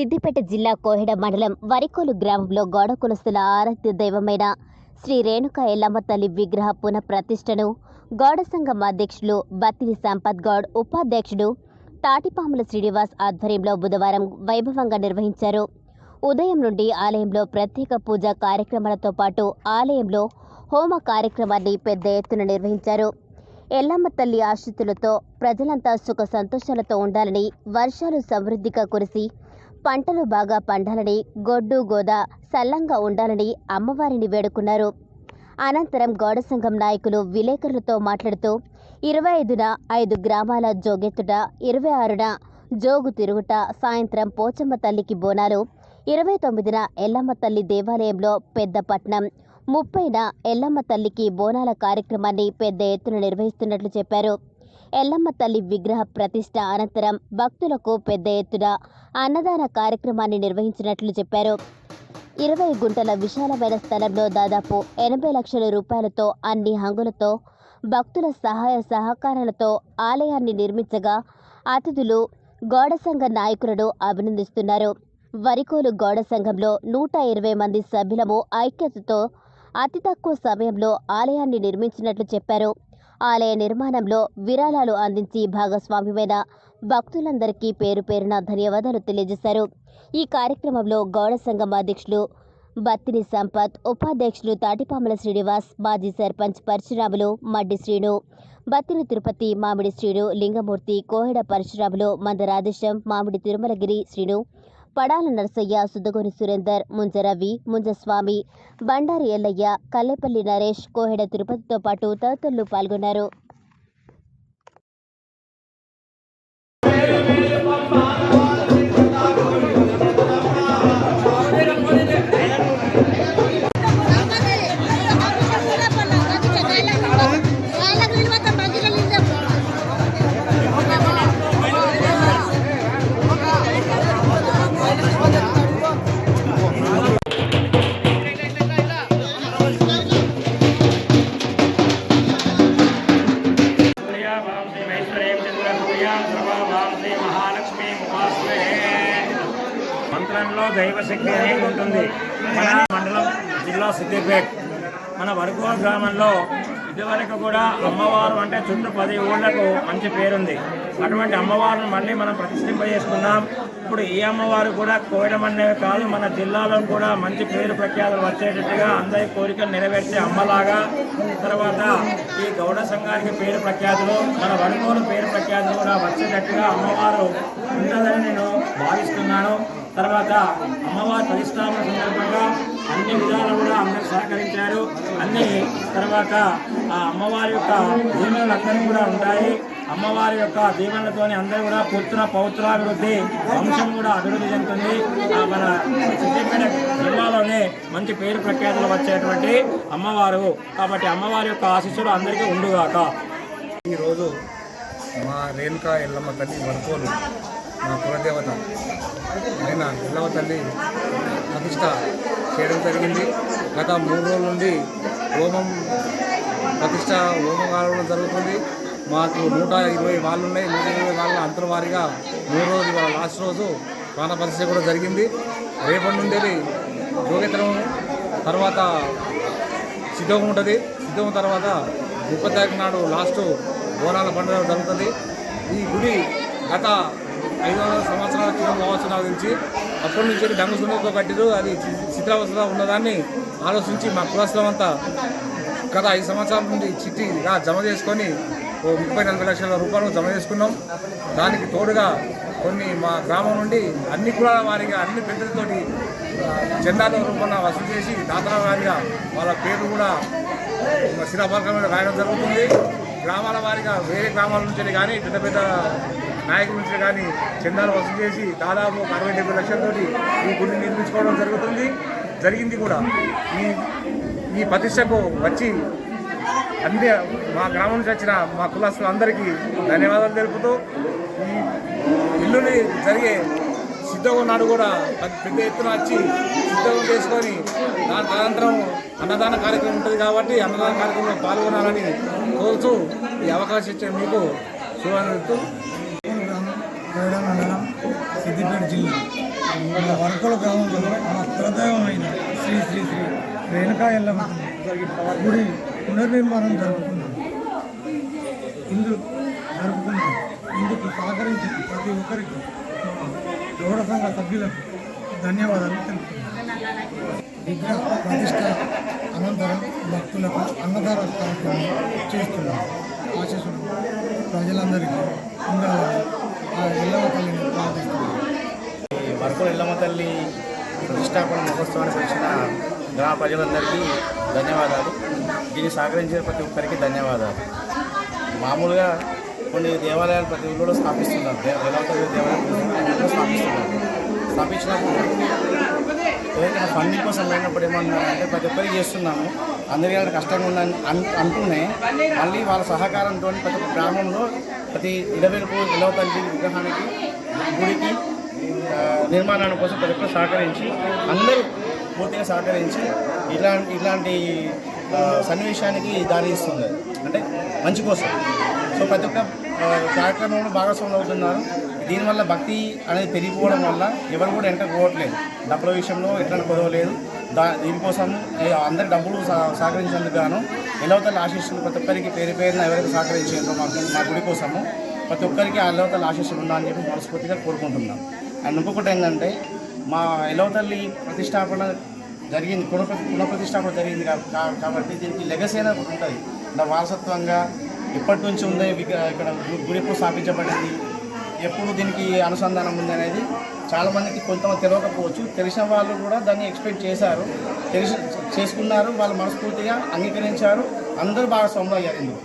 సిద్దిపేట జిల్లా కోహెడ మండలం వరికోలు గ్రామంలో గోడ కులస్తుల ఆరాధ్య దైవమైన శ్రీ రేణుకా ఎల్లమ్మ తల్లి విగ్రహ పునఃప్రతిష్టను గౌడ సంఘం అధ్యక్షులు బత్తిని సంపత్ గౌడ్ ఉపాధ్యక్షుడు తాటిపాముల శ్రీనివాస్ ఆధ్వర్యంలో బుధవారం వైభవంగా నిర్వహించారు. ఉదయం నుండి ఆలయంలో ప్రత్యేక పూజా కార్యక్రమాలతో పాటు ఆలయంలో హోమ కార్యక్రమాన్ని పెద్ద ఎత్తున నిర్వహించారు. ఎల్లమ్మ తల్లి ఆశీస్సులతో ప్రజలంతా సుఖ సంతోషాలతో ఉండాలని వర్షాలు సమృద్ధిగా కురిసి పంటలు బాగా పండాలని గొడ్డు గోద సల్లంగా ఉండాలని అమ్మవారిని వేడుకున్నారు. అనంతరం గౌడ సంఘం నాయకులు విలేకరులతో మాట్లాడుతూ ఇరవై ఐదున ఐదు గ్రామాల జోగెత్తుట ఇరవై ఆరున జోగు తిరుగుట సాయంత్రం పోచమ్మ తల్లికి బోనాలు ఇరవై తొమ్మిదిన ఎల్లమ్మ తల్లి దేవాలయంలో పెద్దపట్నం ముప్పైన ఎల్లమ్మ తల్లికి బోనాల కార్యక్రమాన్ని పెద్ద ఎత్తున నిర్వహిస్తున్నట్లు చెప్పారు. ఎల్లమ్మ తల్లి విగ్రహ ప్రతిష్ట అనంతరం భక్తులకు పెద్ద ఎత్తున అన్నదాన కార్యక్రమాన్ని నిర్వహించినట్లు చెప్పారు. ఇరవై గుంటల విశాలమైన స్థలంలో దాదాపు ఎనభై లక్షల రూపాయలతో అన్ని హంగులతో భక్తుల సహాయ సహకారాలతో ఆలయాన్ని నిర్మించగా అతిథులు గౌడ సంఘ నాయకులను అభినందిస్తున్నారు. వరికోలు గౌడ సంఘంలో నూట ఇరవై మంది సభ్యులము ఐక్యతతో అతి తక్కువ సమయంలో ఆలయాన్ని నిర్మించినట్లు చెప్పారు. ఆలయ నిర్మాణంలో విరాళాలు అందించి భాగస్వామ్యమైన భక్తులందరికీ పేరు పేరున ధన్యవాదాలు తెలియజేశారు. ఈ కార్యక్రమంలో గౌడ సంఘం అధ్యక్షులు బత్తిని సంపత్ ఉపాధ్యక్షులు తాటిపాముల శ్రీనివాస్ మాజీ సర్పంచ్ పరశురాములు మడ్డి శ్రీను బత్తిని తిరుపతి మామిడి శ్రీను లింగమూర్తి కోహెడ పరశురాములు మంద రాధేశం మామిడి తిరుమలగిరి శ్రీను పడాల నరసయ్య సుద్దగోని సురేందర్ ముంజ రవి ముంజస్వామి బండారి ఎల్లయ్య కల్లేపల్లి నరేష్ కోహెడ తిరుపతితో పాటు తదితరులు పాల్గొన్నారు. మంత్రంలో దైవశక్తి అనేది ఉంటుంది. మన మండలం జిల్లా సిద్దిపేట్. మన వరకూరు గ్రామంలో ఇదివరకు కూడా అమ్మవారు అంటే చుట్టూ పది ఊళ్ళకు మంచి పేరుంది. అటువంటి అమ్మవారిని మళ్ళీ మనం ప్రతిష్ఠింపజేసుకున్నాం ఇప్పుడు ఈ అమ్మవారు కూడా కోయడం అనేవి కాదు మన జిల్లాలో కూడా మంచి పేరు ప్రఖ్యాతులు వచ్చేటట్టుగా అందరి కోరికలు నెరవేర్చే అమ్మలాగా. తర్వాత ఈ గౌడ సంఘానికి పేరు ప్రఖ్యాతులు మన వనుగోలు పేరు ప్రఖ్యాతులు కూడా వచ్చేటట్టుగా అమ్మవారు ఉంటుందని నేను భావిస్తున్నాను. తర్వాత అమ్మవారి ప్రతిష్టాపన సందర్భంగా అన్ని విధాలు కూడా అందరూ సహకరించారు. అన్ని తర్వాత ఆ అమ్మవారి యొక్క భూములు అందరూ కూడా ఉంటాయి. అమ్మవారి యొక్క దీవెనలతోని అందరూ కూడా పుత్ర పౌత్రాభివృద్ధి వంశం కూడా అభివృద్ధి చెందుతుంది. మన సిద్దిపేట జిల్లాలోనే మంచి పేరు ప్రఖ్యాతులు వచ్చేటువంటి అమ్మవారు. కాబట్టి అమ్మవారి యొక్క ఆశీస్సులు అందరికీ ఉండుగాక. ఈరోజు మా రేణుకా ఎల్లమ్మ తల్లి వరకోలు మా కులదేవత ఆయన ఎల్లమ్మ తల్లి ప్రతిష్ట చేయడం జరిగింది. గత మూడు రోజుల నుండి హోమం ప్రతిష్ట హోమం కావడం జరుగుతుంది. మాకు నూట ఇరవై వాళ్ళు ఉన్నాయి నూట ఇరవై వాళ్ళ అంతర్వారిగా మూడు రోజులు ఇవాళ లాస్ట్ రోజు ప్రాణ పరిస్థితి కూడా జరిగింది. రేపటి నుండి జోగేతరం తర్వాత సిద్ధం ఉంటుంది. సిద్ధం తర్వాత ముప్పై తారీఖు నాడు లాస్ట్ బోనాల పండుగ జరుగుతుంది. ఈ గుడి గత ఐదు వందల సంవత్సరాల క్రితం కావచ్చు నాకు తెలిసి అప్పటి నుంచి డంగు సున్నతో కట్టిరు. అది శిథిలావస్థలో ఉన్నదాన్ని ఆలోచించి మా కులస్థలం అంతా గత ఐదు సంవత్సరాల నుండి చిట్టిగా జమ చేసుకొని ముప్పై నలభై లక్షల రూపాయలు జమ చేసుకున్నాం. దానికి తోడుగా కొన్ని మా గ్రామం నుండి అన్ని కులాల వారిగా అన్ని పెద్దలతోటి చందాల రూపంలో వసూలు చేసి దాతల వారిగా వాళ్ళ పేరు కూడా శిలాఫలకం రాయడం జరుగుతుంది. గ్రామాల వారిగా వేరే గ్రామాల నుంచి కానీ పెద్ద పెద్ద నాయకుల నుంచి కానీ చందాలు వసూలు చేసి దాదాపు అరవై డెబ్బై లక్షలతోటి ఈ గుడిని నిర్మించుకోవడం జరుగుతుంది. జరిగింది కూడా. ఈ ఈ ప్రతిష్టకు వచ్చి అన్ని మా గ్రామం నుంచి వచ్చిన మా కులస్తులందరికీ ధన్యవాదాలు తెలుపుతూ ఈ ఇల్లుని జరిగే సిద్ధం నాడు కూడా పెద్ద ఎత్తున వచ్చి సిద్ధగం చేసుకొని దాని తదనంతరం అన్నదాన కార్యక్రమం ఉంటుంది కాబట్టి అన్నదాన కార్యక్రమంలో పాల్గొనాలని కోరుతూ ఈ అవకాశం ఇచ్చే మీకు మండలం సిద్దిపేట జిల్లా. వరకుల గ్రామంలో మా కులదైవమైన శ్రీ శ్రీ శ్రీ రేణుకా ఎల్లమ్మ గుడి పునర్నిర్మాణం జరుపుకున్నాం. ఇందు జరుపుకున్నాం. ఇందుకు సహకరించిన ప్రతి ఒక్కరికి మా గౌడ సంఘ సభ్యులకు ధన్యవాదాలు తెలుపుతున్నాను విగ్రహ ప్రతిష్ట అనంతరం భక్తులకు అన్నదాన కార్యక్రమం చేస్తున్నాం. ఆశీస్సులు ప్రజలందరికీ ఉండాలని ఆ ఎల్లవ తల్లిని ప్రార్థిస్తున్నాం. ఈ ఎల్లమ్మ తల్లి ప్రతిష్టాపన మహోత్సవానికి వచ్చిన గ్రామ ప్రజలందరికీ ధన్యవాదాలు. దీన్ని సహకరించిన ప్రతి ఒక్కరికి ధన్యవాదాలు. మామూలుగా కొన్ని దేవాలయాలు ప్రతి ఊళ్ళో స్థాపిస్తున్నారు. దేవాలయ దేవాలయాలు దేవాలయం స్థాపిస్తున్నారు. స్థాపించినప్పుడు ఏదైనా ఫండింగ్ కోసం లేనప్పుడు ఏమన్నా అంటే ప్రతి ఒక్కరికి చేస్తున్నాము. అందరికీ అంటే కష్టంగా ఉందని అంటూనే మళ్ళీ వాళ్ళ సహకారంతో ప్రతి ఒక్క గ్రామంలో ప్రతి ఇరవైపు ఇలవ తల్లి విగ్రహానికి గుడికి నిర్మాణాల కోసం ప్రతి ఒక్కరు సహకరించి అందరూ పూర్తిగా సహకరించి ఇలాంటి ఇలాంటి సన్నివేశానికి దారిస్తుంది అంటే మంచి కోసం. సో ప్రతి ఒక్క కార్యక్రమంలో భాగస్వాములు అవుతున్నారు. దీనివల్ల భక్తి అనేది పెరిగిపోవడం వల్ల ఎవరు కూడా వెనక పోవట్లేదు. డబ్బుల విషయంలో ఎట్లా కుదవలేదు దా దీనికోసం అందరి డబ్బులు సహ- సహకరించేందుకు గాను ఎలవతల ఆశీస్సులు ప్రతి ఒక్కరికి పేరు పేరున ఎవరైతే సహకరించారో మా మా గుడి కోసము ప్రతి ఒక్కరికి ఆ ఎలవతల ఆశీస్సులు ఉండాలని చెప్పి మనస్ఫూర్తిగా కోరుకుంటున్నాం. అండ్ ఇంకొకటి ఏంటంటే మా ఎలవతల్లి ప్రతిష్టాపన జరిగింది పునః పునఃప్రతిష్టాపన జరిగింది కా- కాబట్టి దీనికి లెగసీ అనేది ఒకటి ఉంటుంది. నా వారసత్వంగా ఎప్పటి నుంచి ఉంది ఇక్కడ గుడి ఎప్పుడు స్థాపించబడింది. ఎప్పుడు దీనికి అనుసంధానం ఉంది అనేది చాలామందికి కొంతమంది తెలియకపోవచ్చు. తెలిసిన వాళ్ళు కూడా దాన్ని ఎక్స్పెక్ట్ చేశారు. తెలిసి చేసుకున్నారు. వాళ్ళు మనస్ఫూర్తిగా అంగీకరించారు. అందరూ భాగస్వాములు అయ్యారు ఇందులో.